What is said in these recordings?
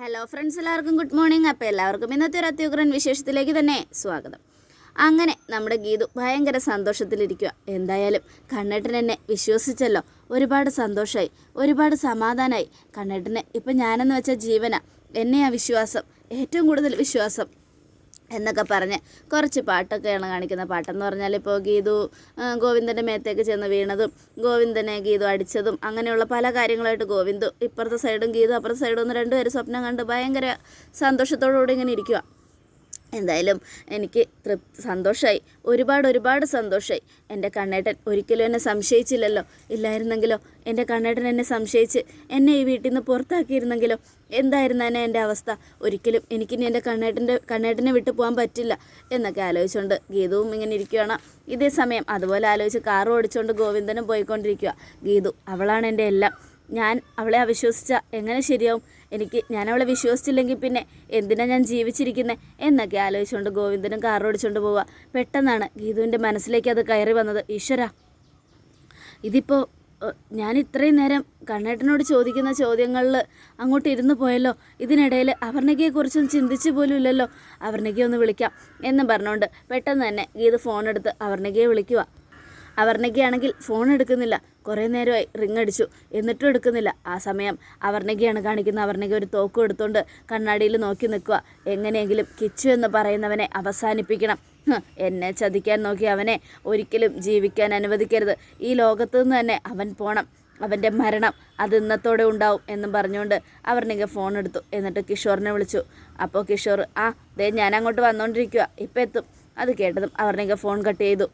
Hello friends എല്ലാവർക്കും good morning അപ്പോൾ എല്ലാവർക്കും ഇന്നത്തെ ഒരു അത്യുഗ്രൻ വിശേഷത്തിലേക്ക് തന്നെ സ്വാഗതം. അങ്ങനെ നമ്മുടെ ഗീതു ഭയങ്കര സന്തോഷത്തിലിരിക്കുക എന്തായാലും കണ്ണേട്ടൻ എന്നെ വിശ്വസിച്ചല്ലോ. ഒരുപാട് സന്തോഷമായി ഒരുപാട് സമാധാനമായി കണ്ണേട്ടന് ഇപ്പം ഞാനെന്ന് വെച്ച ജീവന. എന്നെ ആ വിശ്വാസം. ഏറ്റവും കൂടുതൽ വിശ്വാസം. എന്നൊക്കെ പറഞ്ഞ് കുറച്ച് പാട്ടൊക്കെയാണ് കാണിക്കുന്ന പാട്ടെന്ന് പറഞ്ഞാൽ ഇപ്പോൾ ഗീതു ഗോവിന്ദന്റെ മേത്തേക്ക് ചെന്ന് വീണതും ഗോവിന്ദനെ ഗീതു അടിച്ചതും അങ്ങനെയുള്ള പല കാര്യങ്ങളായിട്ട് ഗോവിന്ദു ഇപ്പുറത്തെ സൈഡും ഗീതു അപ്പുറത്തെ സൈഡും ഒന്ന് രണ്ടുപേരും സ്വപ്നം കണ്ട് ഭയങ്കര സന്തോഷത്തോടുകൂടി ഇങ്ങനെ ഇരിക്കുക എന്തായാലും എനിക്ക് തൃപ്തി സന്തോഷമായി ഒരുപാട് ഒരുപാട് സന്തോഷമായി എന്റെ കണ്ണേട്ടൻ ഒരിക്കലും എന്നെ സംശയിച്ചില്ലല്ലോ. ഇല്ലായിരുന്നെങ്കിലോ? എന്റെ കണ്ണേട്ടൻ എന്നെ സംശയിച്ച് എന്നെ ഈ വീട്ടിൽ നിന്ന് പുറത്താക്കിയിരുന്നെങ്കിലോ എന്തായിരുന്നേനെ എന്റെ അവസ്ഥ? ഒരിക്കലും എനിക്കിനി എന്റെ കണ്ണേട്ടന്റെ കണ്ണേട്ടനെ വിട്ടു പോകാൻ പറ്റില്ല എന്നൊക്കെ ആലോചിച്ചുകൊണ്ട് ഗീതുവും ഇങ്ങനെ ഇരിക്കുകയാണ് ഇതേ സമയം അതുപോലെ ആലോചിച്ച് കാർ ഓടിച്ചുകൊണ്ട് ഗോവിന്ദനും പോയിക്കൊണ്ടിരിക്കുക ഗീതു അവളാണ് എന്റെ എല്ലാം. ഞാൻ അവളെ അവിശ്വസിച്ച എങ്ങനെ ശരിയാവും? എനിക്ക് ഞാൻ അവളെ വിശ്വസിച്ചില്ലെങ്കിൽ പിന്നെ എന്തിനാ ഞാൻ ജീവിച്ചിരിക്കുന്നത് എന്നൊക്കെ ആലോചിച്ചുകൊണ്ട് ഗോവിന്ദനും കാർ ഓടിച്ചുകൊണ്ട് പോവുക. പെട്ടെന്നാണ് ഗീതുവിന്റെ മനസ്സിലേക്ക് അത് കയറി വന്നത്. ഈശ്വര. ഇതിപ്പോൾ ഞാൻ ഇത്രയും നേരം കണ്ണേട്ടനോട് ചോദിക്കുന്ന ചോദ്യങ്ങളിൽ അങ്ങോട്ട് ഇരുന്ന് പോയല്ലോ. ഇതിനിടയിൽ അവർണകയെക്കുറിച്ചൊന്നും ചിന്തിച്ചു പോലും ഇല്ലല്ലോ. അവർണികയെ ഒന്ന് വിളിക്കാം എന്ന് പറഞ്ഞുകൊണ്ട് പെട്ടെന്ന് തന്നെ ഗീത് ഫോണെടുത്ത് അവർണികയെ വിളിക്കുക അവർണികയാണെങ്കിൽ ഫോൺ എടുക്കുന്നില്ല. കുറേ നേരമായി റിങ് അടിച്ചു. എന്നിട്ടും എടുക്കുന്നില്ല. ആ സമയം അവർണയ്ക്കാണ് കാണിക്കുന്ന അവർണയ്ക്ക് ഒരു തോക്കും എടുത്തുകൊണ്ട് കണ്ണാടിയിൽ നോക്കി നിൽക്കുക. എങ്ങനെയെങ്കിലും കിച്ചു എന്ന് പറയുന്നവനെ അവസാനിപ്പിക്കണം. എന്നെ ചതിക്കാൻ നോക്കി അവനെ ഒരിക്കലും ജീവിക്കാൻ അനുവദിക്കരുത്. ഈ ലോകത്ത് നിന്ന് തന്നെ അവൻ പോണം. അവന്റെ മരണം അത് ഇന്നത്തോടെ ഉണ്ടാവും എന്നും പറഞ്ഞുകൊണ്ട് അവർണിക ഫോൺ എടുത്തു. എന്നിട്ട് കിഷോറിനെ വിളിച്ചു. അപ്പോൾ കിഷോർ ആ ദേ ഞാൻ അങ്ങോട്ട് വന്നുകൊണ്ടിരിക്കുക ഇപ്പം എത്തും. അത് കേട്ടതും അവർണിക ഫോൺ കട്ട് ചെയ്തു.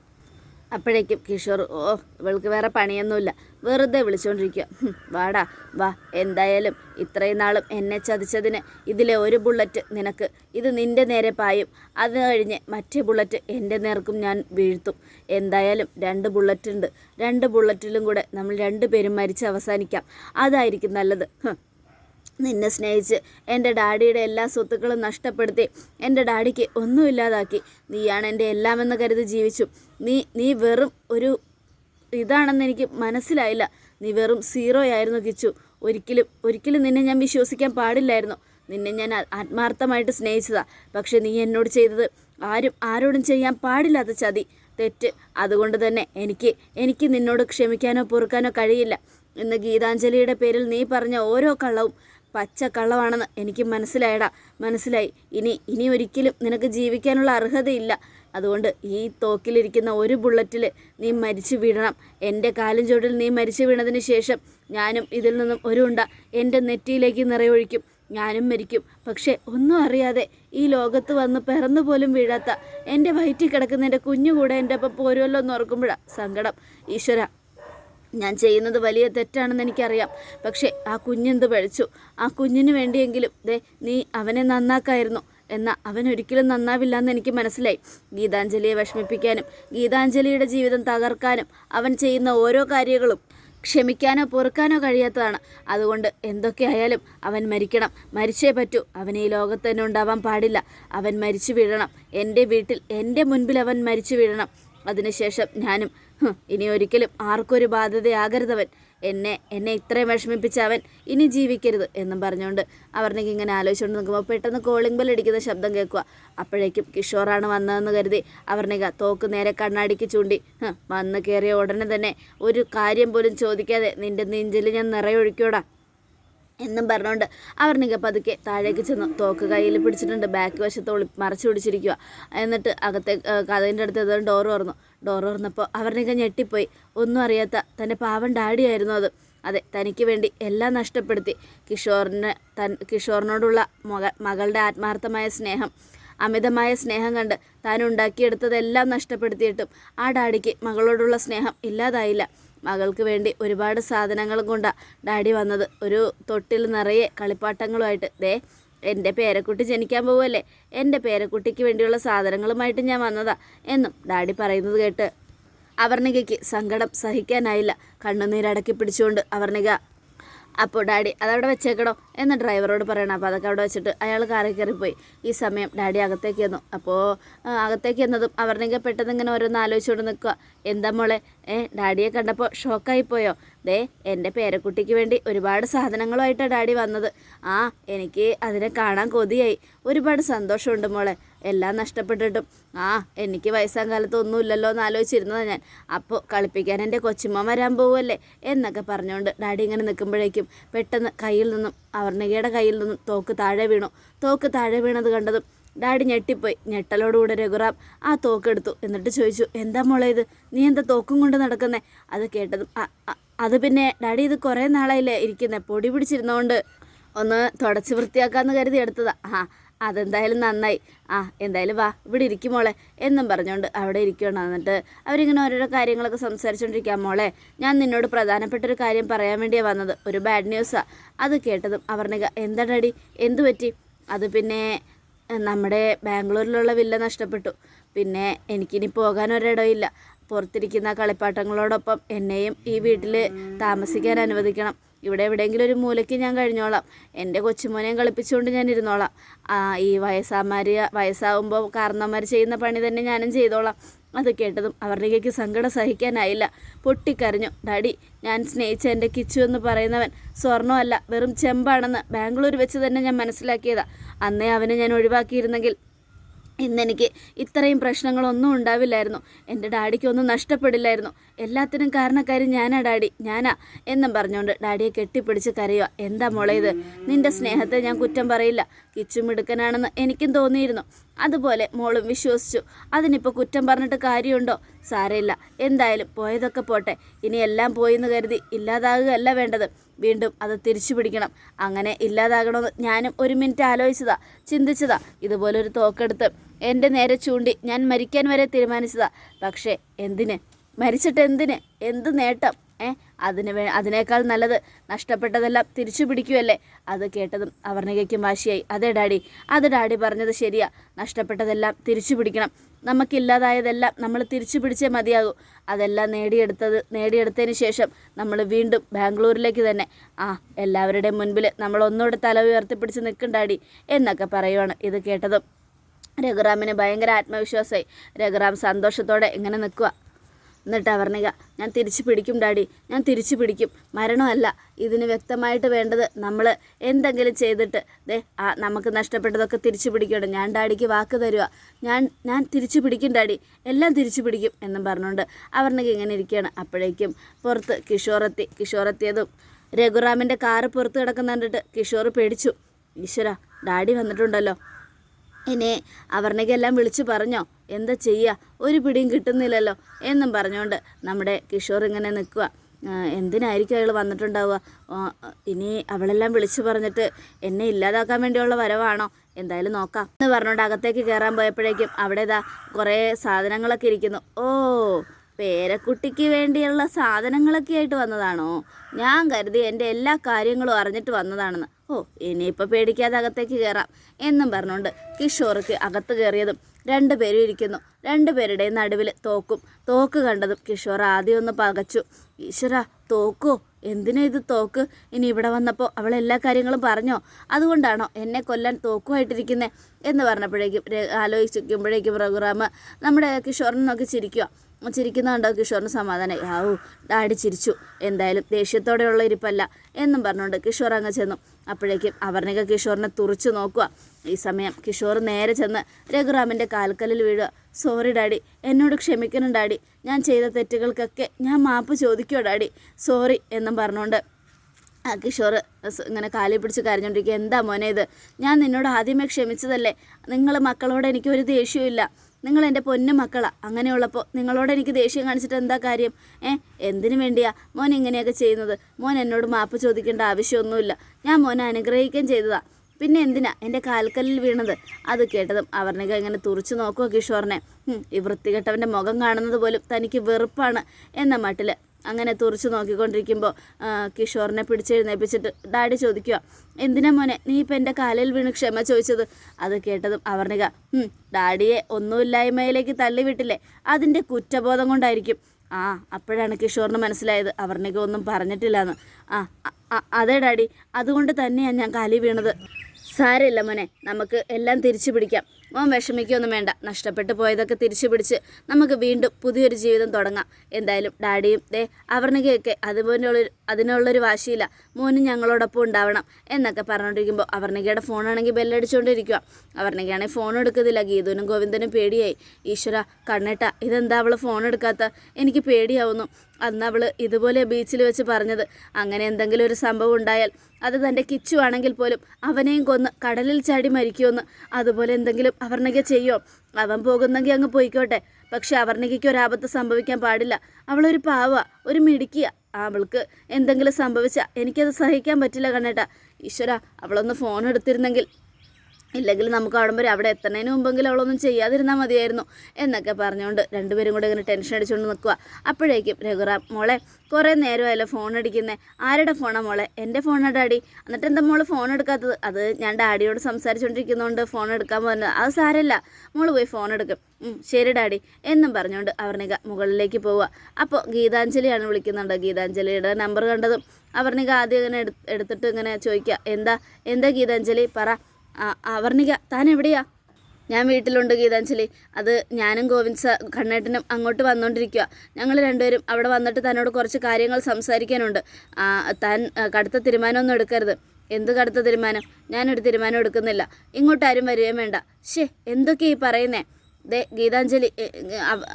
അപ്പോഴേക്കും കിഷോർ ഓ ഇവൾക്ക് വേറെ പണിയൊന്നുമില്ല. വെറുതെ വിളിച്ചുകൊണ്ടിരിക്കുക വാടാ വാ. എന്തായാലും ഇത്രയും നാളും എന്നെ ചതിച്ചതിന് ഇതിലെ ഒരു ബുള്ളറ്റ് നിനക്ക്. ഇത് നിന്റെ നേരെ പായും. അത് കഴിഞ്ഞ് മറ്റേ ബുള്ളറ്റ് എന്റെ നേർക്കും ഞാൻ വീഴ്ത്തും. എന്തായാലും രണ്ട് ബുള്ളറ്റ് ഉണ്ട് രണ്ട് ബുള്ളറ്റിലും കൂടെ നമ്മൾ രണ്ടുപേരും മരിച്ച് അവസാനിക്കാം. അതായിരിക്കും നല്ലത്. നിന്നെ സ്നേഹിച്ച് എന്റെ ഡാഡിയുടെ എല്ലാ സ്വത്തുക്കളും നഷ്ടപ്പെടുത്തി എന്റെ ഡാഡിക്ക് ഒന്നും ഇല്ലാതാക്കി. നീയാണ് എന്റെ എല്ലാമെന്ന് കരുതി ജീവിച്ചു. നീ നീ വെറും ഒരു ഇതാണെന്ന് എനിക്ക് മനസ്സിലായില്ല. നീ വെറും സീറോ ആയിരുന്നു കിച്ചു. ഒരിക്കലും ഒരിക്കലും നിന്നെ ഞാൻ വിശ്വസിക്കാൻ പാടില്ലായിരുന്നു. നിന്നെ ഞാൻ ആത്മാർത്ഥമായിട്ട് സ്നേഹിച്ചതാ. പക്ഷെ നീ എന്നോട് ചെയ്തത് ആരും ആരോടും ചെയ്യാൻ പാടില്ലാത്ത ചതി. തെറ്റ്. അതുകൊണ്ട് തന്നെ എനിക്ക് എനിക്ക് നിന്നോട് ക്ഷമിക്കാനോ പൊറുക്കാനോ കഴിയില്ല. ഇന്ന് ഗീതാഞ്ജലിയുടെ പേരിൽ നീ പറഞ്ഞ ഓരോ കള്ളവും പച്ച കള്ളമാണെന്ന് എനിക്ക് മനസ്സിലായടാ. മനസ്സിലായി. ഇനി ഇനി ഒരിക്കലും നിനക്ക് ജീവിക്കാനുള്ള അർഹതയില്ല. അതുകൊണ്ട് ഈ തോക്കിലിരിക്കുന്ന ഒരു ബുള്ളറ്റിൽ നീ മരിച്ചു വീഴണം. എന്റെ കാലും ചുവട്ടിൽ നീ മരിച്ചു വീണതിന് ശേഷം ഞാനും ഇതിൽ നിന്നും ഒരു ഉണ്ട എന്റെ നെറ്റിയിലേക്ക് നിറയൊഴിക്കും. ഞാനും മരിക്കും. പക്ഷേ ഒന്നും അറിയാതെ ഈ ലോകത്ത് വന്ന് പിറന്നു പോലും വീഴാത്ത എന്റെ വയറ്റിൽ കിടക്കുന്ന എന്റെ കുഞ്ഞു കൂടെ എന്റെ ഒപ്പം പോരുമല്ലോ എന്ന് ഓർക്കുമ്പോഴാണ് സങ്കടം. ഈശ്വര ഞാൻ ചെയ്യുന്നത് വലിയ തെറ്റാണെന്ന് എനിക്കറിയാം. പക്ഷേ ആ കുഞ്ഞെന്ത് പഴിച്ചു ആ കുഞ്ഞിന് വേണ്ടിയെങ്കിലും ദേ നീ അവനെ നന്നാക്കായിരുന്നു. എന്നാൽ അവൻ ഒരിക്കലും നന്നാവില്ല എന്ന് എനിക്ക് മനസ്സിലായി. ഗീതാഞ്ജലിയെ വിഷമിപ്പിക്കാനും ഗീതാഞ്ജലിയുടെ ജീവിതം തകർക്കാനും അവൻ ചെയ്യുന്ന ഓരോ കാര്യങ്ങളും ക്ഷമിക്കാനോ പൊറുക്കാനോ കഴിയാത്തതാണ്. അതുകൊണ്ട് എന്തൊക്കെയായാലും അവൻ മരിക്കണം. മരിച്ചേ പറ്റൂ. അവൻ ഈ ലോകത്ത് തന്നെ ഉണ്ടാവാൻ പാടില്ല. അവൻ മരിച്ചു വീഴണം. എന്റെ വീട്ടിൽ എന്റെ മുൻപിൽ അവൻ മരിച്ചു വീഴണം. അതിനുശേഷം ഞാനും ഇനി ഒരിക്കലും ആർക്കൊരു ബാധ്യതയാകരുതവൻ. എന്നെ എന്നെ ഇത്രയും വിഷമിപ്പിച്ച അവൻ ഇനി ജീവിക്കരുത് എന്നും പറഞ്ഞുകൊണ്ട് അവർണിക്ക് ഇങ്ങനെ ആലോചിച്ചുകൊണ്ട് നിൽക്കുമ്പോൾ പെട്ടെന്ന് കോളിംഗ് ബെൽ അടിക്കുന്ന ശബ്ദം കേൾക്കുക. അപ്പോഴേക്കും കിഷോറാണ് വന്നതെന്ന് കരുതി അവർണിക തോക്ക് നേരെ കണ്ണാടിക്ക് ചൂണ്ടി "ഹ്, വന്ന് കയറിയ ഉടനെ തന്നെ ഒരു കാര്യം പോലും ചോദിക്കാതെ നിന്റെ നെഞ്ചിൽ ഞാൻ നിറയൊഴിക്കോടാ എന്നും പറഞ്ഞുകൊണ്ട് അവർണിക പതുക്കെ താഴേക്ക് ചെന്നു തോക്ക് കയ്യിൽ പിടിച്ചിട്ടുണ്ട്. ബാക്ക് വശത്ത് ഒളി മറച്ചു പിടിച്ചിരിക്കുക എന്നിട്ട് അകത്തെ കഥയിന്റെ അടുത്ത് ഏതോ ഡോർ തുറന്നു. ഡോർ തുറന്നപ്പോൾ അവർണിക ഞെട്ടിപ്പോയി. ഒന്നും അറിയാത്ത തന്റെ പാവം ഡാഡിയായിരുന്നു അത്. അതെ തനിക്ക് വേണ്ടി എല്ലാം നഷ്ടപ്പെടുത്തി. കിഷോറിന് തൻ കിഷോറിനോടുള്ള മക മകളുടെ ആത്മാർത്ഥമായ സ്നേഹം അമിതമായ സ്നേഹം കണ്ട് താൻ ഉണ്ടാക്കിയെടുത്തതെല്ലാം നഷ്ടപ്പെടുത്തിയിട്ടും ആ ഡാഡിക്ക് മകളോടുള്ള സ്നേഹം ഇല്ലാതായില്ല. മകൾക്ക് വേണ്ടി ഒരുപാട് സാധനങ്ങളും കൊണ്ടാണ് ഡാഡി വന്നത്. ഒരു തൊട്ടിൽ നിറയെ കളിപ്പാട്ടങ്ങളുമായിട്ട്. ദേ എന്റെ പേരക്കുട്ടി ജനിക്കാൻ പോവുമല്ലേ എന്റെ പേരക്കുട്ടിക്ക് വേണ്ടിയുള്ള സാധനങ്ങളുമായിട്ട് ഞാൻ വന്നതാ എന്നും ഡാഡി പറയുന്നത് കേട്ട് അവർണികയ്ക്ക് സങ്കടം സഹിക്കാനായില്ല. കണ്ണുനീരടക്കി പിടിച്ചുകൊണ്ട് അവർണിക അപ്പോൾ ഡാഡി അതവിടെ വെച്ചേക്കണോ എന്ന് ഡ്രൈവറോട് പറയണം. അപ്പോൾ അതൊക്കെ അവിടെ വെച്ചിട്ട് അയാൾ കാറിൽ കയറിപ്പോയി. ഈ സമയം ഡാഡി അകത്തേക്ക് വന്നു അപ്പോൾ അകത്തേക്ക് വന്നതും അവരുടെ പെട്ടെന്ന് ഇങ്ങനെ ഓരോന്ന് ആലോചിച്ചുകൊണ്ട് നിൽക്കുക. എന്താ മോളെ? ഏ ഡാഡിയെ കണ്ടപ്പോൾ ഷോക്കായിപ്പോയോ ദേ എന്റെ പേരക്കുട്ടിക്ക് വേണ്ടി ഒരുപാട് സാധനങ്ങളുമായിട്ടാണ് ഡാഡി വന്നത്. ആ എനിക്ക് അതിനെ കാണാൻ കൊതിയായി. ഒരുപാട് സന്തോഷമുണ്ട് മോളെ. എല്ലാം നഷ്ടപ്പെട്ടിട്ടും. ആ എനിക്ക് വയസ്സാം കാലത്ത് ഒന്നുമില്ലല്ലോ എന്ന് ആലോചിച്ചിരുന്നതാണ് ഞാൻ. അപ്പോൾ കളിപ്പിക്കാൻ എന്റെ കൊച്ചുമ്മ വരാൻ പോവുമല്ലേ എന്നൊക്കെ പറഞ്ഞുകൊണ്ട് ഡാഡി ഇങ്ങനെ നിൽക്കുമ്പോഴേക്കും പെട്ടെന്ന് കയ്യിൽ നിന്നും അവർണികയുടെ കയ്യിൽ നിന്നും തോക്ക് താഴെ വീണു. തോക്ക് താഴെ വീണത് കണ്ടതും ഡാഡി ഞെട്ടിപ്പോയി. ഞെട്ടലോടുകൂടെ രഘുറാം ആ തോക്കെടുത്തു എന്നിട്ട് ചോദിച്ചു എന്താ മോളെ ഇത്? നീ എന്താ തോക്കും കൊണ്ട് നടക്കുന്നേ? അത് കേട്ടതും "അ- അ- അത് പിന്നെ ഡാഡി ഇത് കുറേ നാളായില്ലേ ഇരിക്കുന്നത് പൊടി പിടിച്ചിരുന്നതുകൊണ്ട് ഒന്ന് തുടച്ച് വൃത്തിയാക്കാമെന്ന് കരുതി എടുത്തതാ. ആ അതെന്തായാലും നന്നായി. ആ എന്തായാലും വാ ഇവിടെ ഇരിക്കും മോളെ എന്നും പറഞ്ഞുകൊണ്ട് അവിടെ ഇരിക്കണം എന്നിട്ട് അവരിങ്ങനെ ഓരോരോ കാര്യങ്ങളൊക്കെ സംസാരിച്ചുകൊണ്ടിരിക്കാം മോളെ. ഞാൻ നിന്നോട് പ്രധാനപ്പെട്ട ഒരു കാര്യം പറയാൻ വേണ്ടിയാണ് വന്നത്. ഒരു ബാഡ് ന്യൂസാ അത് കേട്ടതും അവർണിക എന്താ ഡാഡി എന്തു പറ്റി? അത് പിന്നെ നമ്മുടെ ബാംഗ്ലൂരിലുള്ള വില്ല നഷ്ടപ്പെട്ടു. പിന്നെ എനിക്കിനി പോകാൻ ഒരിടമില്ല പുറത്തിരിക്കുന്ന കളിപ്പാട്ടങ്ങളോടൊപ്പം എന്നെയും ഈ വീട്ടിൽ താമസിക്കാൻ അനുവദിക്കണം. ഇവിടെ എവിടെയെങ്കിലും ഒരു മൂലയ്ക്ക് ഞാൻ കഴിഞ്ഞോളാം. എന്റെ കൊച്ചുമോനെയും കളിപ്പിച്ചുകൊണ്ട് ഞാൻ ഇരുന്നോളാം. ഈ വയസ്സാമാർ വയസ്സാവുമ്പോൾ കാരണവന്മാർ ചെയ്യുന്ന പണി തന്നെ ഞാനും ചെയ്തോളാം. അത് കേട്ടതും അവരുടെക്ക് സങ്കടം സഹിക്കാനായില്ല. പൊട്ടിക്കരഞ്ഞു. ഡാഡി ഞാൻ സ്നേഹിച്ച എന്റെ കിച്ചു എന്ന് പറയുന്നവൻ സ്വർണമല്ല വെറും ചെമ്പാണെന്ന് ബാംഗ്ലൂർ വെച്ച് തന്നെ ഞാൻ മനസ്സിലാക്കിയതാ. അന്നേ അവനെ ഞാൻ ഒഴിവാക്കിയിരുന്നെങ്കിൽ ഇന്നെനിക്ക് ഇത്രയും പ്രശ്നങ്ങളൊന്നും ഉണ്ടാവില്ലായിരുന്നു. എന്റെ ഡാഡിക്കൊന്നും നഷ്ടപ്പെടില്ലായിരുന്നു. എല്ലാത്തിനും കാരണക്കാരി ഞാനാ ഡാഡി. ഞാനാ എന്നും പറഞ്ഞുകൊണ്ട് ഡാഡിയെ കെട്ടിപ്പിടിച്ച് കരയുക എന്താ മോളെ ഇത്? നിന്റെ സ്നേഹത്തെ ഞാൻ കുറ്റം പറയില്ല. കിച്ചുമിടുക്കനാണെന്ന് എനിക്കും തോന്നിയിരുന്നു. അതുപോലെ മോളും വിശ്വസിച്ചു. അതിനിപ്പോൾ കുറ്റം പറഞ്ഞിട്ട് കാര്യമുണ്ടോ? സാരമില്ല. എന്തായാലും പോയതൊക്കെ പോട്ടെ. ഇനി എല്ലാം പോയി എന്ന് കരുതി ഇല്ലാതാകുകയല്ല വേണ്ടത്. വീണ്ടും അത് തിരിച്ചു പിടിക്കണം. അങ്ങനെ ഇല്ലാതാകണമെന്ന് ഞാനും ഒരു മിനിറ്റ് ആലോചിച്ചതാ ചിന്തിച്ചതാ. ഇതുപോലൊരു തോക്കെടുത്ത് എന്റെ നേരെ ചൂണ്ടി ഞാൻ മരിക്കാൻ വരെ തീരുമാനിച്ചതാ. പക്ഷേ എന്തിന്? മരിച്ചിട്ട് എന്തിന്? എന്ത് നേട്ടം? ഏ? അതിന് വേ അതിനേക്കാൾ നല്ലത് നഷ്ടപ്പെട്ടതെല്ലാം തിരിച്ചു പിടിക്കുമല്ലേ അത് കേട്ടതും അവർണികയ്ക്കും വാശിയായി. അതെ ഡാഡി അത് ഡാഡി പറഞ്ഞത് ശരിയാ. നഷ്ടപ്പെട്ടതെല്ലാം തിരിച്ചു പിടിക്കണം. നമുക്കില്ലാതായതെല്ലാം നമ്മൾ തിരിച്ചു പിടിച്ചേ മതിയാകൂ. അതെല്ലാം നേടിയെടുത്തത് നേടിയെടുത്തതിന് ശേഷം നമ്മൾ വീണ്ടും ബാംഗ്ലൂരിലേക്ക് തന്നെ ആ എല്ലാവരുടെയും മുൻപിൽ നമ്മൾ ഒന്നുകൂടെ തല ഉയർത്തിപ്പിടിച്ച് നിൽക്കണ്ടാടി എന്നൊക്കെ പറയുവാണ് ഇത് കേട്ടതും. രഘുറാമിന് ഭയങ്കര ആത്മവിശ്വാസമായി. രഘുറാം സന്തോഷത്തോടെ ഇങ്ങനെ നിൽക്കുക എന്നിട്ട് അവർണിക ഞാൻ തിരിച്ചു പിടിക്കും ഡാഡി ഞാൻ തിരിച്ചു പിടിക്കും. മരണമല്ല ഇതിന് വ്യക്തമായിട്ട് വേണ്ടത് നമ്മൾ എന്തെങ്കിലും ചെയ്തിട്ട് ദേ ആ നമുക്ക് നഷ്ടപ്പെട്ടതൊക്കെ തിരിച്ചു പിടിക്കണം ഞാൻ ഡാഡിക്ക് വാക്ക് തരുക ഞാൻ ഞാൻ തിരിച്ചു പിടിക്കും ഡാഡി എല്ലാം തിരിച്ചു പിടിക്കും എന്നും പറഞ്ഞുകൊണ്ട് അവർണിക ഇങ്ങനെ ഇരിക്കുകയാണ്. അപ്പോഴേക്കും പുറത്ത് കിഷോറെത്തി കിഷോറെത്തിയതും രഘുറാമിന്റെ കാറ് പുറത്ത് കിടക്കുന്ന കണ്ടിട്ട് കിഷോർ പേടിച്ചു. ഈശ്വര ഡാഡി വന്നിട്ടുണ്ടല്ലോ. ഇനി അവർണിക്കെല്ലാം വിളിച്ചു പറഞ്ഞോ. എന്താ ചെയ്യുക ഒരു പിടിയും കിട്ടുന്നില്ലല്ലോ എന്നും പറഞ്ഞുകൊണ്ട് നമ്മുടെ കിഷോർ ഇങ്ങനെ നിൽക്കുക എന്തിനായിരിക്കും അയാൾ വന്നിട്ടുണ്ടാവുക? ഇനി അവളെല്ലാം വിളിച്ചു പറഞ്ഞിട്ട് എന്നെ ഇല്ലാതാക്കാൻ വേണ്ടിയുള്ള വരവാണോ? എന്തായാലും നോക്കാം. എന്ന് പറഞ്ഞുകൊണ്ട് അകത്തേക്ക് കയറാൻ പോയപ്പോഴേക്കും അവിടെ ഇതാ കുറേ സാധനങ്ങളൊക്കെ ഇരിക്കുന്നു. ഓ പേരക്കുട്ടിക്ക് വേണ്ടിയുള്ള സാധനങ്ങളൊക്കെ ആയിട്ട് വന്നതാണോ? ഞാൻ കരുതി എന്റെ എല്ലാ കാര്യങ്ങളും അറിഞ്ഞിട്ട് വന്നതാണെന്ന്. ഓ ഇനിയിപ്പോൾ പേടിക്കാതെ അകത്തേക്ക് കയറാം എന്നും പറഞ്ഞുകൊണ്ട് കിഷോർക്ക് അകത്ത് കയറിയതും രണ്ടുപേരും ഇരിക്കുന്നു. രണ്ടുപേരുടെയും നടുവിൽ തോക്കും. തോക്ക് കണ്ടതും കിഷോർ ആദ്യം ഒന്ന് പകച്ചു. ഈശ്വര തോക്കോ? എന്തിനാ ഇത് തോക്ക്? ഇനി ഇവിടെ വന്നപ്പോൾ അവൾ എല്ലാ കാര്യങ്ങളും പറഞ്ഞോ? അതുകൊണ്ടാണോ എന്നെ കൊല്ലാൻ തോക്കുമായിട്ടിരിക്കുന്നത് എന്ന് പറഞ്ഞപ്പോഴേക്കും ആലോചിച്ചിരിക്കുമ്പോഴേക്കും പ്രോഗ്രാം നമ്മുടെ കിഷോറിനെ നോക്കി ചിരിക്കുക ചിരിക്കുന്നുണ്ടോ കിഷോറിന് സമാധാനം ആവു ഡാഡി ചിരിച്ചു. എന്തായാലും ദേഷ്യത്തോടെയുള്ള ഇരിപ്പല്ല എന്നും പറഞ്ഞുകൊണ്ട് കിഷോർ അങ്ങ് ചെന്നു. അപ്പോഴേക്കും അവർണിക കിഷോറിനെ തുറച്ചു നോക്കുക ഈ സമയം കിഷോർ നേരെ ചെന്ന് രഘുറാമിന്റെ കാൽക്കലിൽ വീഴുക. സോറി ഡാഡി എന്നോട് ക്ഷമിക്കണം ഡാഡി ഞാൻ ചെയ്ത തെറ്റുകൾക്കൊക്കെ ഞാൻ മാപ്പ് ചോദിക്കോ ഡാഡി സോറി എന്നും പറഞ്ഞുകൊണ്ട് ആ കിഷോർ ഇങ്ങനെ കാലി പിടിച്ച് കരഞ്ഞോണ്ടിരിക്കുക എന്താ മോനെ ഇത്? ഞാൻ നിന്നോട് ആദ്യമേ ക്ഷമിച്ചതല്ലേ? നിങ്ങൾ മക്കളോട് എനിക്ക് ഒരു ദേഷ്യവും നിങ്ങൾ എന്റെ പൊന്നു മക്കളാണ് അങ്ങനെയുള്ളപ്പോൾ നിങ്ങളോട് എനിക്ക് ദേഷ്യം കാണിച്ചിട്ട് എന്താ കാര്യം? ഏ എന്തിനു വേണ്ടിയാ മോൻ ഇങ്ങനെയൊക്കെ ചെയ്യുന്നത്? മോൻ എന്നോട് മാപ്പ് ചോദിക്കേണ്ട ആവശ്യമൊന്നുമില്ല. ഞാൻ മോനെ അനുഗ്രഹിക്കുകയും ചെയ്തതാ. പിന്നെ എന്തിനാ എന്റെ കാൽക്കല്ലിൽ വീണത്? അത് കേട്ടതും അവർണിക ഇങ്ങനെ തുറച്ചു നോക്കുക കിഷോറിനെ. ഈ വൃത്തികെട്ടവന്റെ മുഖം കാണുന്നത് പോലും തനിക്ക് വെറുപ്പാണ് എന്ന മട്ടിൽ അങ്ങനെ തുറച്ചു നോക്കിക്കൊണ്ടിരിക്കുമ്പോൾ ആ, കിഷോറിനെ പിടിച്ചെഴുന്നേപ്പിച്ചിട്ട് ഡാഡി ചോദിക്കുക എന്തിനാ മോനെ നീ ഇപ്പം എന്റെ കാലിൽ വീണ് ക്ഷമ ചോദിച്ചത്? അത് കേട്ടതും അവർണിക "ഹും, ഡാഡിയെ ഒന്നുമില്ലായ്മയിലേക്ക് തള്ളിവിട്ടില്ലേ? അതിന്റെ കുറ്റബോധം കൊണ്ടായിരിക്കും. ആ അപ്പോഴാണ് കിഷോറിന് മനസ്സിലായത്. അവർണിക ഒന്നും പറഞ്ഞിട്ടില്ലാന്ന്. ആ അ- അ- അതെ ഡാഡി അതുകൊണ്ട് തന്നെയാണ് ഞാൻ കാലി വീണത്. സാരമില്ല മോനെ. നമുക്ക് എല്ലാം തിരിച്ചു പിടിക്കാം. മോൻ വിഷമിക്കൊന്നും വേണ്ട. നഷ്ടപ്പെട്ടു പോയതൊക്കെ തിരിച്ചു പിടിച്ച് നമുക്ക് വീണ്ടും പുതിയൊരു ജീവിതം തുടങ്ങാം. എന്തായാലും ഡാഡിയും ദേ അവർണികയൊക്കെ അതുപോലെയുള്ളൊരു അതിനുള്ളൊരു വാശിയില്ല. മോനും ഞങ്ങളോടൊപ്പം ഉണ്ടാവണം എന്നൊക്കെ പറഞ്ഞുകൊണ്ടിരിക്കുമ്പോൾ അവർണികയുടെ ഫോണാണെങ്കിൽ ബെല്ലടിച്ചുകൊണ്ടിരിക്കുക അവർണികയാണെങ്കിൽ ഫോൺ എടുക്കുന്നില്ല ഗീതുവിനും ഗോവിന്ദനും പേടിയായി. ഈശ്വര കണ്ണിട്ട ഇതെന്താ അവൾ ഫോൺ എടുക്കാത്ത? എനിക്ക് പേടിയാവുന്നു. അന്ന് അവൾ ഇതുപോലെ ബീച്ചിൽ വെച്ച് പറഞ്ഞത്. അങ്ങനെ എന്തെങ്കിലും ഒരു സംഭവം ഉണ്ടായാൽ അത് തന്റെ കിച്ചു ആണെങ്കിൽ പോലും അവനെയും കൊന്ന് കടലിൽ ചാടി മരിക്കുമെന്ന്. അതുപോലെ എന്തെങ്കിലും അവർണിക ചെയ്യോ? അവൻ പോകുന്നെങ്കിൽ അങ്ങ് പോയിക്കോട്ടെ. പക്ഷെ അവർണികയ്ക്ക് ഒരാപത്ത് സംഭവിക്കാൻ പാടില്ല. അവളൊരു പാവ ഒരു മിടുക്കിയ അവൾക്ക് എന്തെങ്കിലും സംഭവിച്ചാൽ എനിക്കത് സഹിക്കാൻ പറ്റില്ല കണ്ണേട്ടാ. ഈശ്വര അവളൊന്ന് ഫോൺ എടുത്തിരുന്നെങ്കിൽ. ഇല്ലെങ്കിൽ നമുക്ക് അവിടം വരെ അവിടെ എത്തുന്നതിന് മുമ്പെങ്കിലും അവളൊന്നും ചെയ്യാതിരുന്നാൽ മതിയായിരുന്നു എന്നൊക്കെ പറഞ്ഞുകൊണ്ട് രണ്ടുപേരും കൂടെ ഇങ്ങനെ ടെൻഷൻ അടിച്ചുകൊണ്ട് നിൽക്കുക അപ്പോഴേക്കും രഘുറാം മോളെ കുറേ നേരമായല്ലോ ഫോൺ അടിക്കുന്നത് ആരുടെ ഫോണാ മോളെ? എന്റെ ഫോണാ ഡാഡി. എന്നിട്ട് എന്താ മോൾ ഫോൺ എടുക്കാത്തത്? അത് ഞാൻ ഡാഡിയോട് സംസാരിച്ചുകൊണ്ടിരിക്കുന്നതുകൊണ്ട് ഫോൺ എടുക്കാൻ പോകുന്നത് അത് സാരമില്ല മോൾ പോയി ഫോൺ എടുക്കും. ശരി ഡാഡി. എന്നും പറഞ്ഞുകൊണ്ട് അവർണിക മുകളിലേക്ക് പോവുക അപ്പോൾ ഗീതാഞ്ജലിയാണ് വിളിക്കുന്നുണ്ട്. ഗീതാഞ്ജലിയുടെ നമ്പർ കണ്ടതും അവർണിക ആദ്യം ഇങ്ങനെ എടുത്തിട്ട് ഇങ്ങനെ ചോദിക്കുക എന്താ? എന്താ ഗീതാഞ്ജലി? പറ. അവർണിക താൻ എവിടെയാ? ഞാൻ വീട്ടിലുണ്ട് ഗീതാഞ്ജലി. അത് ഞാനും ഗോവിന്ദ് സാർ കണ്ണേട്ടനും അങ്ങോട്ട് വന്നുകൊണ്ടിരിക്കുക ഞങ്ങൾ രണ്ടുപേരും അവിടെ വന്നിട്ട് തന്നോട് കുറച്ച് കാര്യങ്ങൾ സംസാരിക്കാനുണ്ട്. താൻ കടുത്ത തീരുമാനമൊന്നും എടുക്കരുത്. എന്ത് കടുത്ത തീരുമാനം? ഞാനൊരു തീരുമാനം എടുക്കുന്നില്ല. ഇങ്ങോട്ട് ആരും വരികയും വേണ്ട. ഷേ എന്തൊക്കെയാ ഈ പറയുന്നേ? ദേ ഗീതാഞ്ജലി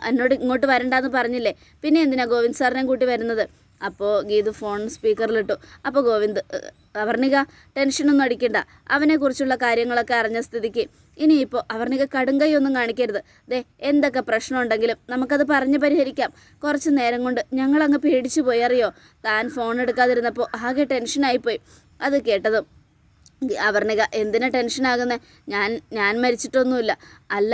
എന്നോട് ഇങ്ങോട്ട് വരണ്ടാന്ന് പറഞ്ഞില്ലേ? പിന്നെ എന്തിനാ ഗോവിന്ദ് സാറിനെ കൂട്ടി വരുന്നത്? അപ്പോൾ ഗീതു ഫോൺ സ്പീക്കറിലിട്ടു അപ്പോൾ ഗോവിന്ദ് "ഏ, അവർണിക ടെൻഷനൊന്നും അടിക്കണ്ട. അവനെക്കുറിച്ചുള്ള കാര്യങ്ങളൊക്കെ അറിഞ്ഞ സ്ഥിതിക്ക് ഇനിയിപ്പോൾ അവർണിക കടുങ്കൈയൊന്നും കാണിക്കരുത്. ദേ എന്തൊക്കെ പ്രശ്നമുണ്ടെങ്കിലും നമുക്കത് പറഞ്ഞ് പരിഹരിക്കാം. കുറച്ച് നേരം കൊണ്ട് ഞങ്ങളങ്ങ് പേടിച്ചു പോയി അറിയോ? താൻ ഫോൺ എടുക്കാതിരുന്നപ്പോൾ ആകെ ടെൻഷനായിപ്പോയി അത് കേട്ടതും അവർണിക എന്തിനാ ടെൻഷനാകുന്നത് ഞാൻ ഞാൻ മരിച്ചിട്ടൊന്നുമില്ല. അല്ല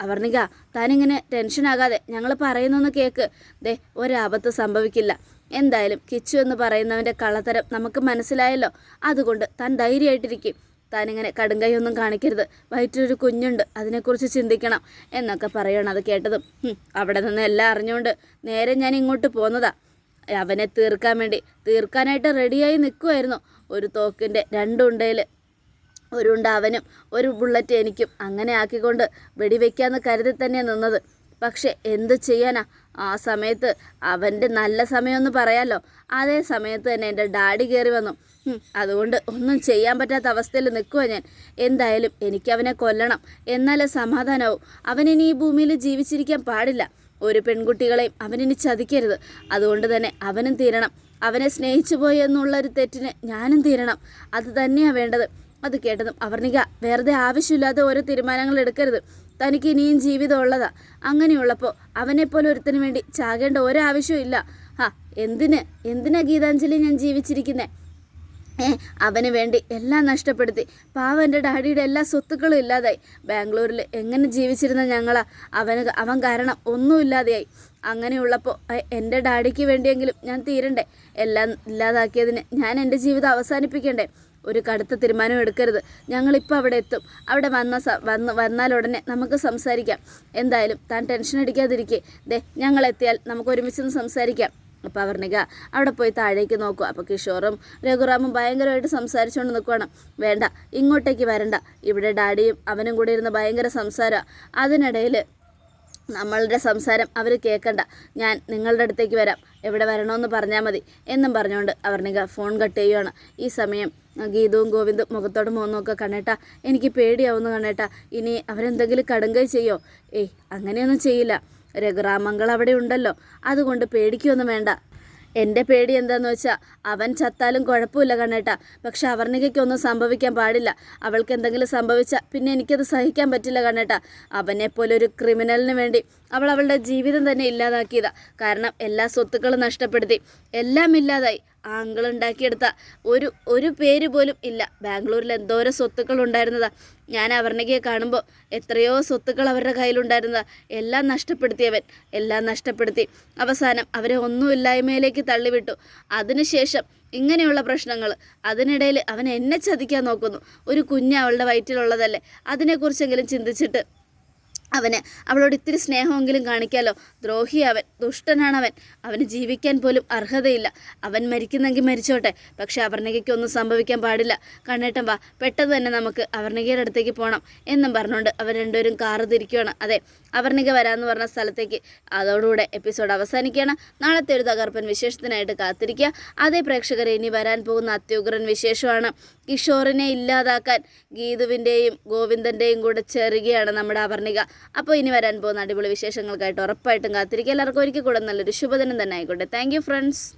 അവർണിക താനിങ്ങനെ ടെൻഷനാകാതെ ഞങ്ങൾ പറയുന്നൊന്ന് കേക്ക്. ദേ ഒരാപത്ത് സംഭവിക്കില്ല. എന്തായാലും കിച്ചു എന്ന് പറയുന്നവന്റെ കള്ളത്തരം നമുക്ക് മനസ്സിലായല്ലോ. അതുകൊണ്ട് താൻ ധൈര്യമായിട്ടിരിക്കും. താനിങ്ങനെ കടുങ്കൈയൊന്നും കാണിക്കരുത്. വയറ്റിലൊരു കുഞ്ഞുണ്ട് അതിനെക്കുറിച്ച് ചിന്തിക്കണം എന്നൊക്കെ പറയണം അത് കേട്ടതും. "ഹും, അവിടെ നിന്ന് എല്ലാം അറിഞ്ഞുകൊണ്ട് നേരെ ഞാൻ ഇങ്ങോട്ട് പോന്നതാ. അവനെ തീർക്കാൻ വേണ്ടി തീർക്കാനായിട്ട് റെഡിയായി നിൽക്കുമായിരുന്നു ഒരു തോക്കിന്റെ രണ്ടുണ്ടയിൽ ഒരു അവനും ഒരു ബുള്ളറ്റ് എനിക്കും അങ്ങനെ ആക്കിക്കൊണ്ട് വെടിവെക്കാന്ന് കരുതി തന്നെ നിന്നത്. പക്ഷെ എന്ത് ചെയ്യാനാ? ആ സമയത്ത് അവന്റെ നല്ല സമയമെന്ന് പറയാലോ. അതേ സമയത്ത് തന്നെ എന്റെ ഡാഡി കയറി വന്നു. അതുകൊണ്ട് ഒന്നും ചെയ്യാൻ പറ്റാത്ത അവസ്ഥയിൽ നിൽക്കുക ഞാൻ. എന്തായാലും എനിക്ക് അവനെ കൊല്ലണം. എന്നാലേ സമാധാനമാവും അവനിനി ഈ ഭൂമിയിൽ ജീവിച്ചിരിക്കാൻ പാടില്ല. ഒരു പെൺകുട്ടികളെയും അവനിനി ചതിക്കരുത്. അതുകൊണ്ട് തന്നെ അവനും തീരണം. അവനെ സ്നേഹിച്ചു പോയി എന്നുള്ളൊരു തെറ്റിന് ഞാനും തീരണം. അത് തന്നെയാണ് വേണ്ടത്. അത് കേട്ടതും അവർണിക വെറുതെ ആവശ്യമില്ലാതെ ഓരോ തീരുമാനങ്ങൾ എടുക്കരുത്. തനിക്ക് ഇനിയും ജീവിതം ഉള്ളതാ. അങ്ങനെയുള്ളപ്പോൾ അവനെപ്പോലെ ഒരുത്തിന് വേണ്ടി ചാകേണ്ട ഒരാവശ്യവും ഇല്ല. ആ എന്തിന്? എന്തിനാ ഗീതാഞ്ജലി ഞാൻ ജീവിച്ചിരിക്കുന്നേ? ഏ അവന് വേണ്ടി എല്ലാം നഷ്ടപ്പെടുത്തി. പാവം എന്റെ ഡാഡിയുടെ എല്ലാ സ്വത്തുക്കളും ഇല്ലാതായി. ബാംഗ്ലൂരിൽ എങ്ങനെ ജീവിച്ചിരുന്ന ഞങ്ങളാ? അവന് അവൻ കാരണം ഒന്നുമില്ലാതെയായി അങ്ങനെയുള്ളപ്പോൾ എന്റെ ഡാഡിക്ക് വേണ്ടിയെങ്കിലും ഞാൻ തീരണ്ടേ? എല്ലാം ഇല്ലാതാക്കിയതിന് ഞാൻ എന്റെ ജീവിതം അവസാനിപ്പിക്കണ്ടേ? ഒരു കടുത്ത തീരുമാനം എടുക്കരുത്. ഞങ്ങളിപ്പോൾ അവിടെ എത്തും. അവിടെ വന്ന വന്ന് വന്നാൽ ഉടനെ നമുക്ക് സംസാരിക്കാം. എന്തായാലും താൻ ടെൻഷൻ അടിക്കാതിരിക്കേ. ദേ ഞങ്ങൾ എത്തിയാൽ നമുക്ക് ഒരുമിച്ച് സംസാരിക്കാം. അപ്പോൾ അവർണിക അവിടെ പോയി താഴേക്ക് നോക്കുക അപ്പോൾ കിഷോറും രഘുറാമും ഭയങ്കരമായിട്ട് സംസാരിച്ചുകൊണ്ട് നിൽക്കുകയാണ് വേണ്ട ഇങ്ങോട്ടേക്ക് വരണ്ട. ഇവിടെ ഡാഡിയും അവനും കൂടി ഇരുന്ന് ഭയങ്കര സംസാരമാണ് അതിനിടയിൽ നമ്മളുടെ സംസാരം അവർ കേൾക്കണ്ട ഞാൻ നിങ്ങളുടെ അടുത്തേക്ക് വരാം. എവിടെ വരണമെന്ന് പറഞ്ഞാൽ മതി. എന്നും പറഞ്ഞുകൊണ്ട് അവർണിക ഫോൺ കട്ട് ചെയ്യുകയാണ് ഈ സമയം ഗീതവും ഗോവിന്ദും മുഖത്തോട് മോന്നൊക്കെ കണ്ടേട്ടാ എനിക്ക് പേടിയാവുന്നു കണ്ടേട്ടാ ഇനി അവരെന്തെങ്കിലും കടുങ്കൈ ചെയ്യോ? ഏയ് അങ്ങനെയൊന്നും ചെയ്യില്ല. രഘുറാമങ്കൾ അവിടെ ഉണ്ടല്ലോ അതുകൊണ്ട് പേടിക്കൊന്നും വേണ്ട. എന്റെ പേടി എന്താന്ന് വെച്ചാൽ അവൻ ചത്താലും കുഴപ്പമില്ല കണ്ണേട്ടാ. പക്ഷെ അവർണികയ്ക്കൊന്നും സംഭവിക്കാൻ പാടില്ല. അവൾക്ക് എന്തെങ്കിലും സംഭവിച്ചാൽ പിന്നെ എനിക്കത് സഹിക്കാൻ പറ്റില്ല കണ്ണേട്ടാ. അവനെപ്പോലെ ഒരു ക്രിമിനലിന് വേണ്ടി അവൾ അവളുടെ ജീവിതം തന്നെ ഇല്ലാതാക്കിയതാ. കാരണം എല്ലാ സ്വത്തുക്കളും നഷ്ടപ്പെടുത്തി. എല്ലാം ഇല്ലാതായി. ആ അങ്കിൾ ഉണ്ടാക്കിയെടുത്ത ഒരു ഒരു പേര് പോലും ഇല്ല. ബാംഗ്ലൂരിൽ എന്തോരം സ്വത്തുക്കൾ ഉണ്ടായിരുന്നതാ ഞാൻ അവർണികയെ കാണുമ്പോൾ എത്രയോ സ്വത്തുക്കൾ അവരുടെ കയ്യിലുണ്ടായിരുന്നതാ. എല്ലാം നഷ്ടപ്പെടുത്തിയവൻ എല്ലാം നഷ്ടപ്പെടുത്തി. അവസാനം അവരെ ഒന്നുമില്ലായ്മയിലേക്ക് തള്ളിവിട്ടു. അതിനുശേഷം ഇങ്ങനെയുള്ള പ്രശ്നങ്ങൾ അതിനിടയിൽ അവൻ എന്നെ ചതിക്കാൻ നോക്കുന്നു. ഒരു കുഞ്ഞ് അവളുടെ വയറ്റിലുള്ളതല്ലേ. അതിനെക്കുറിച്ചെങ്കിലും ചിന്തിച്ചിട്ട് അവന് അവളോട് ഇത്തിരി സ്നേഹമെങ്കിലും കാണിക്കാലോ. ദ്രോഹി അവൻ ദുഷ്ടനാണവൻ. അവന് ജീവിക്കാൻ പോലും അർഹതയില്ല. അവൻ മരിക്കുന്നെങ്കിൽ മരിച്ചോട്ടെ. പക്ഷെ അപർണികയ്ക്ക് ഒന്നും സംഭവിക്കാൻ പാടില്ല. കണ്ണേട്ടൻ വാ പെട്ടെന്ന് തന്നെ നമുക്ക് അവർണികയുടെ അടുത്തേക്ക് പോകണം എന്നും പറഞ്ഞുകൊണ്ട് അവർ രണ്ടുപേരും കാറ് തിരിക്കുകയാണ് അതെ അപർണിക വരാമെന്ന് പറഞ്ഞ സ്ഥലത്തേക്ക് അതോടുകൂടെ എപ്പിസോഡ് അവസാനിക്കുകയാണ്. നാളത്തെ ഒരു തകർപ്പൻ വിശേഷത്തിനായിട്ട് കാത്തിരിക്കുക. അതേ പ്രേക്ഷകരെ ഇനി വരാൻ പോകുന്ന അത്യുഗ്രൻ വിശേഷമാണ്. കിഷോറിനെ ഇല്ലാതാക്കാൻ ഗീതുവിന്റെയും ഗോവിന്ദന്റെയും കൂടെ ചേരുകയാണ് നമ്മുടെ അവർണിക അപ്പോൾ ഇനി വരാൻ പോകുന്ന അടിപൊളി വിശേഷങ്ങൾക്കായിട്ട് ഉറപ്പായിട്ടും കാത്തിരിക്കുക. എല്ലാവർക്കും ഒരിക്കൽ കൂടെ നല്ലൊരു ശുഭദിനം തന്നെ ആയിക്കോട്ടെ. Thank friends